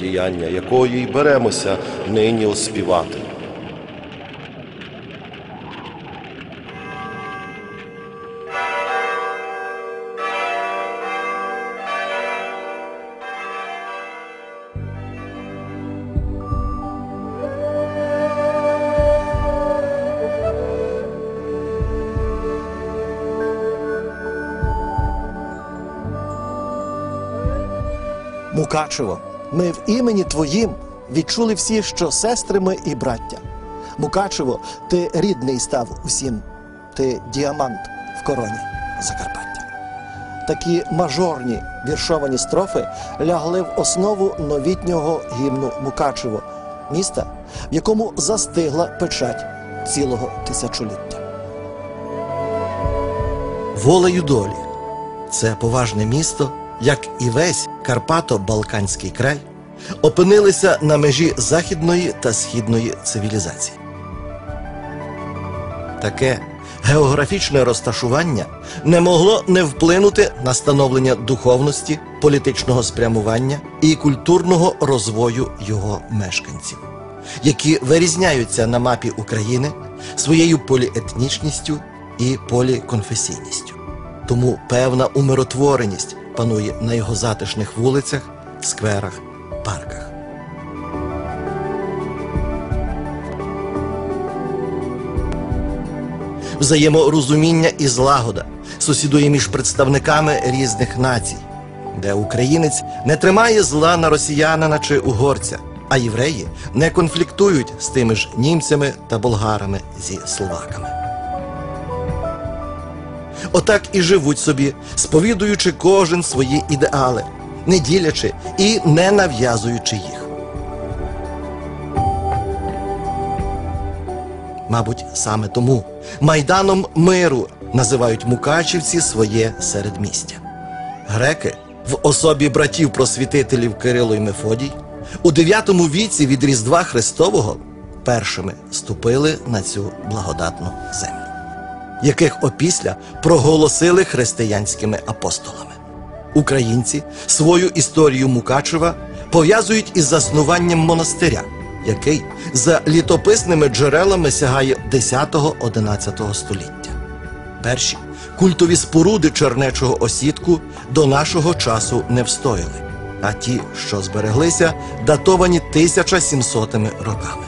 діяння якої й беремося нині оспівати. Мукачево, ми в імені Твоїм відчули всі, що сестри ми і браття. Мукачево, ти рідний став усім, ти діамант в короні Закарпаття. Такі мажорні віршовані строфи лягли в основу новітнього гімну Мукачево, міста, в якому застигла печать цілого тисячоліття. Волею долі це поважне місто, як і весь Карпато-Балканський край, опинилися на межі західної та східної цивілізації. Таке географічне розташування не могло не вплинути на становлення духовності, політичного спрямування і культурного розвою його мешканців, які вирізняються на мапі України своєю поліетнічністю і поліконфесійністю. Тому певна умиротвореність панує на його затишних вулицях, скверах, парках. Взаєморозуміння і злагода сусідує між представниками різних націй, де українець не тримає зла на росіянина чи угорця, а євреї не конфліктують з тими ж німцями та болгарами зі словаками. Отак і живуть собі, сповідуючи кожен свої ідеали, не ділячи і не нав'язуючи їх. Мабуть, саме тому майданом миру називають мукачівці своє середмістя. Греки в особі братів просвітителів Кирило і Мефодій у 9 віці від Різдва Христового першими ступили на цю благодатну землю яких опісля проголосили християнськими апостолами. Українці свою історію Мукачева пов'язують із заснуванням монастиря, який за літописними джерелами сягає 10-11 століття. Перші культові споруди чернечого осідку до нашого часу не встояли, а ті, що збереглися, датовані 1700 роками.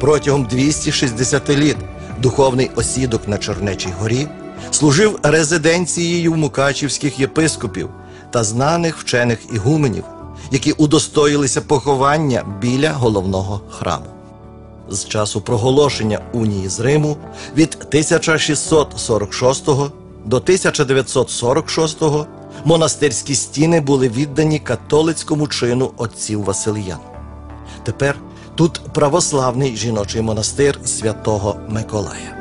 Протягом 260 літ духовний осідок на Чернечій горі служив резиденцією мукачівських єпископів та знаних вчених ігуменів, які удостоїлися поховання біля головного храму. З часу проголошення унії з Риму від 1646 до 1946 монастирські стіни були віддані католицькому чину отців Василиян. Тепер Тут православний жіночий монастир святого Миколая.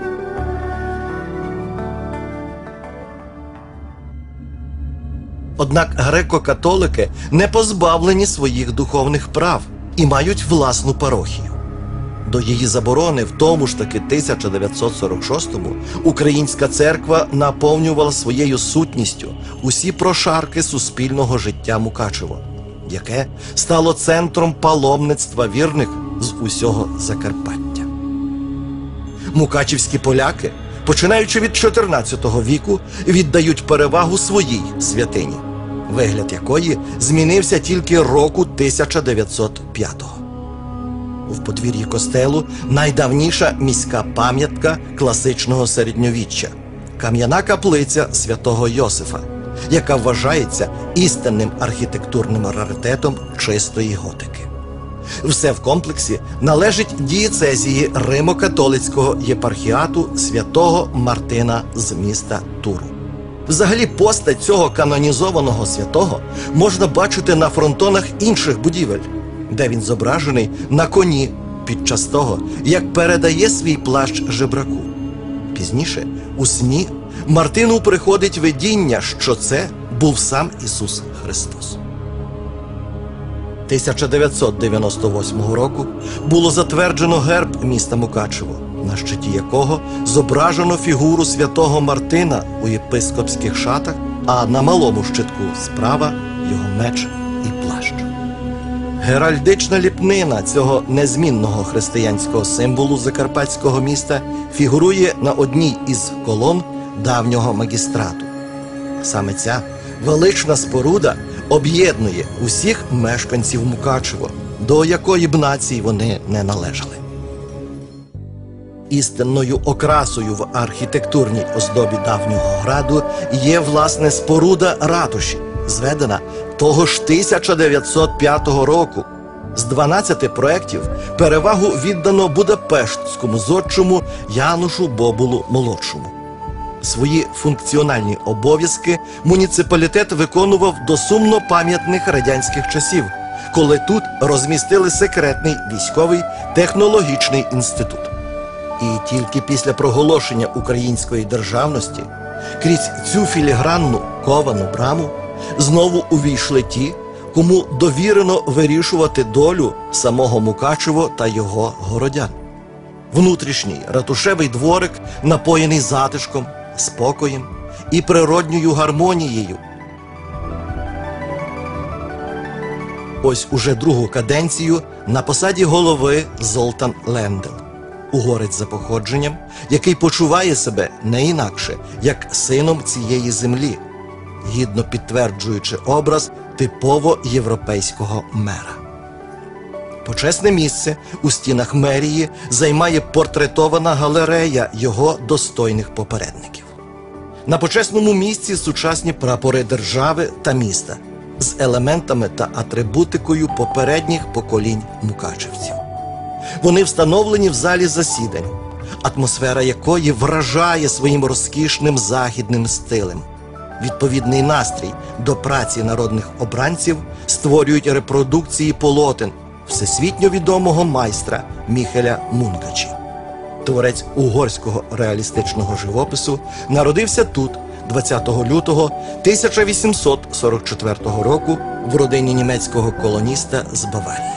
Однак греко-католики не позбавлені своїх духовних прав і мають власну парохію. До її заборони в тому ж таки 1946-му українська церква наповнювала своєю сутністю усі прошарки суспільного життя Мукачево яке стало центром паломництва вірних з усього Закарпаття. Мукачівські поляки, починаючи від 14 віку, віддають перевагу своїй святині, вигляд якої змінився тільки року 1905-го. В подвір'ї костелу найдавніша міська пам'ятка класичного середньовіччя кам'яна каплиця святого Йосифа, яка вважається істинним архітектурним раритетом чистої готики. Все в комплексі належить дієцезії Римо-католицького єпархіату святого Мартина з міста Туру. Взагалі, постать цього канонізованого святого можна бачити на фронтонах інших будівель, де він зображений на коні під час того, як передає свій плащ жебраку. Пізніше, у сні, Мартину приходить видіння, що це був сам Ісус Христос. 1998 року було затверджено герб міста Мукачево, на щиті якого зображено фігуру святого Мартина у єпископських шатах, а на малому щитку справа його меч і плащ. Геральдична ліпнина цього незмінного християнського символу закарпатського міста фігурує на одній із колон давнього магістрату. Саме ця велична споруда об'єднує усіх мешканців Мукачево, до якої б нації вони не належали. Істинною окрасою в архітектурній оздобі давнього граду є власне споруда ратуші, зведена того ж 1905 року. З 12 проєктів перевагу віддано Будапештському зодчому Янушу Бобулу молодшому. Свої функціональні обов'язки муніципалітет виконував до сумно пам'ятних радянських часів, коли тут розмістили секретний військовий технологічний інститут. І тільки після проголошення української державності крізь цю філігранну ковану браму знову увійшли ті, кому довірено вирішувати долю самого Мукачево та його городян. Внутрішній ратушевий дворик, напоєний затишком, спокоєм і природньою гармонією. Ось уже другу каденцію на посаді голови Золтан Лендел, угорець за походженням, який почуває себе не інакше, як сином цієї землі, гідно підтверджуючи образ типово європейського мера. Почесне місце у стінах мерії займає портретована галерея його достойних попередників. На почесному місці сучасні прапори держави та міста з елементами та атрибутикою попередніх поколінь мукачевців. Вони встановлені в залі засідань, атмосфера якої вражає своїм розкішним західним стилем. Відповідний настрій до праці народних обранців створюють репродукції полотен всесвітньо відомого майстра Міхеля Мункачі. Творець угорського реалістичного живопису народився тут 20 лютого 1844 року в родині німецького колоніста з Баварії.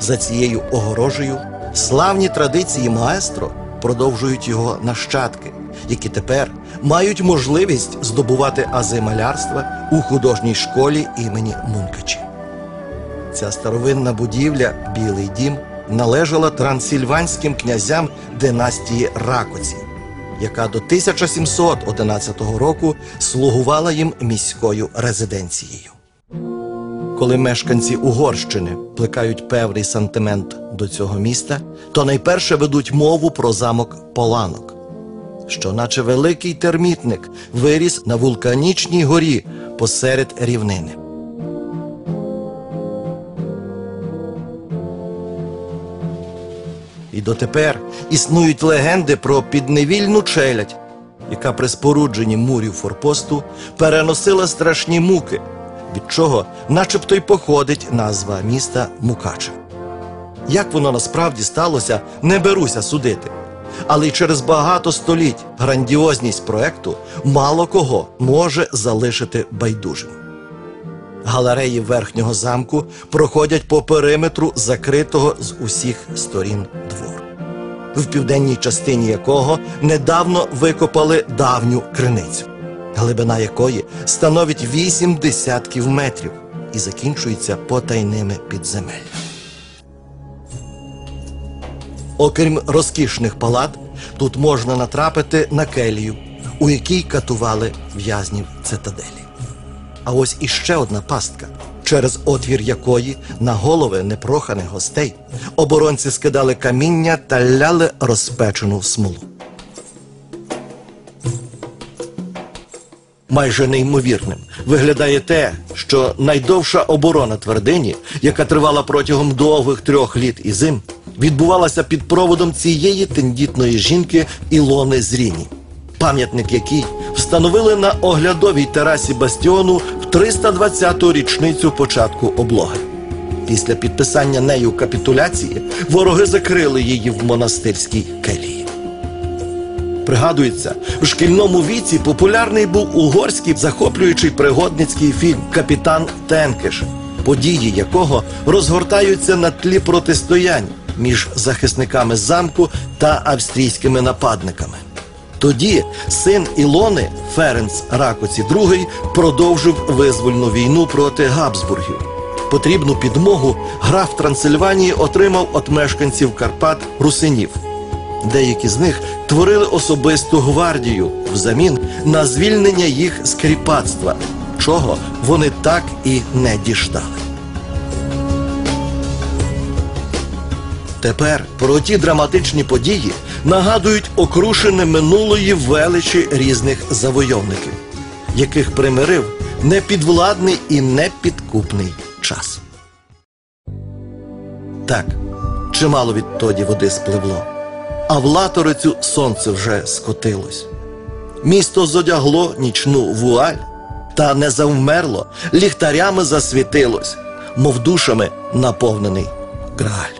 За цією огорожею славні традиції маестро продовжують його нащадки, які тепер мають можливість здобувати ази малярства у художній школі імені Мункачі. Ця старовинна будівля, Білий дім, належала трансильванським князям династії Ракоці, яка до 1711 року слугувала їм міською резиденцією. Коли мешканці Угорщини плекають певний сантимент до цього міста, то найперше ведуть мову про замок Поланок, що, наче великий термітник, виріс на вулканічній горі посеред рівнини. І дотепер існують легенди про підневільну челядь, яка при спорудженні мурів форпосту переносила страшні муки, від чого начебто й походить назва міста Мукачев. Як воно насправді сталося, не беруся судити. Але й через багато століть грандіозність проекту мало кого може залишити байдужим. Галереї верхнього замку проходять по периметру закритого з усіх сторін двору, в південній частині якого недавно викопали давню криницю, глибина якої становить вісім десятків метрів і закінчується потайними підземеллями. Окрім розкішних палат, Тут можна натрапити на келію, у якій катували в'язнів цитаделі. А ось іще одна пастка, через отвір якої на голови непроханих гостей оборонці скидали каміння та ляли розпечену смолу. Майже неймовірним виглядає те, що найдовша оборона твердині, яка тривала протягом довгих трьох літ і зим, відбувалася під проводом цієї тендітної жінки Ілони Зріні, пам'ятник якій встановили на оглядовій терасі бастіону в 320-ту річницю початку облоги. Після підписання нею капітуляції вороги закрили її в монастирській келії. Пригадується, в шкільному віці популярний був угорський захоплюючий пригодницький фільм Капітан Тенкеш, події якого розгортаються на тлі протистоянь між захисниками замку та австрійськими нападниками. Тоді син Ілони Ференц Ракоці II продовжив визвольну війну проти Габсбургів. Потрібну підмогу граф Трансильванії отримав від мешканців Карпат русинів. Деякі з них творили особисту гвардію взамін на звільнення їх з кріпацтва, чого вони так і не діждали. Тепер про ті драматичні події нагадують окрушене минулої величі різних завойовників, яких примирив непідвладний і непідкупний час. Так, чимало відтоді води спливло, а в латорицю сонце вже скотилось. Місто зодягло нічну вуаль, та не завмерло, ліхтарями засвітилось, мов душами наповнений грааль.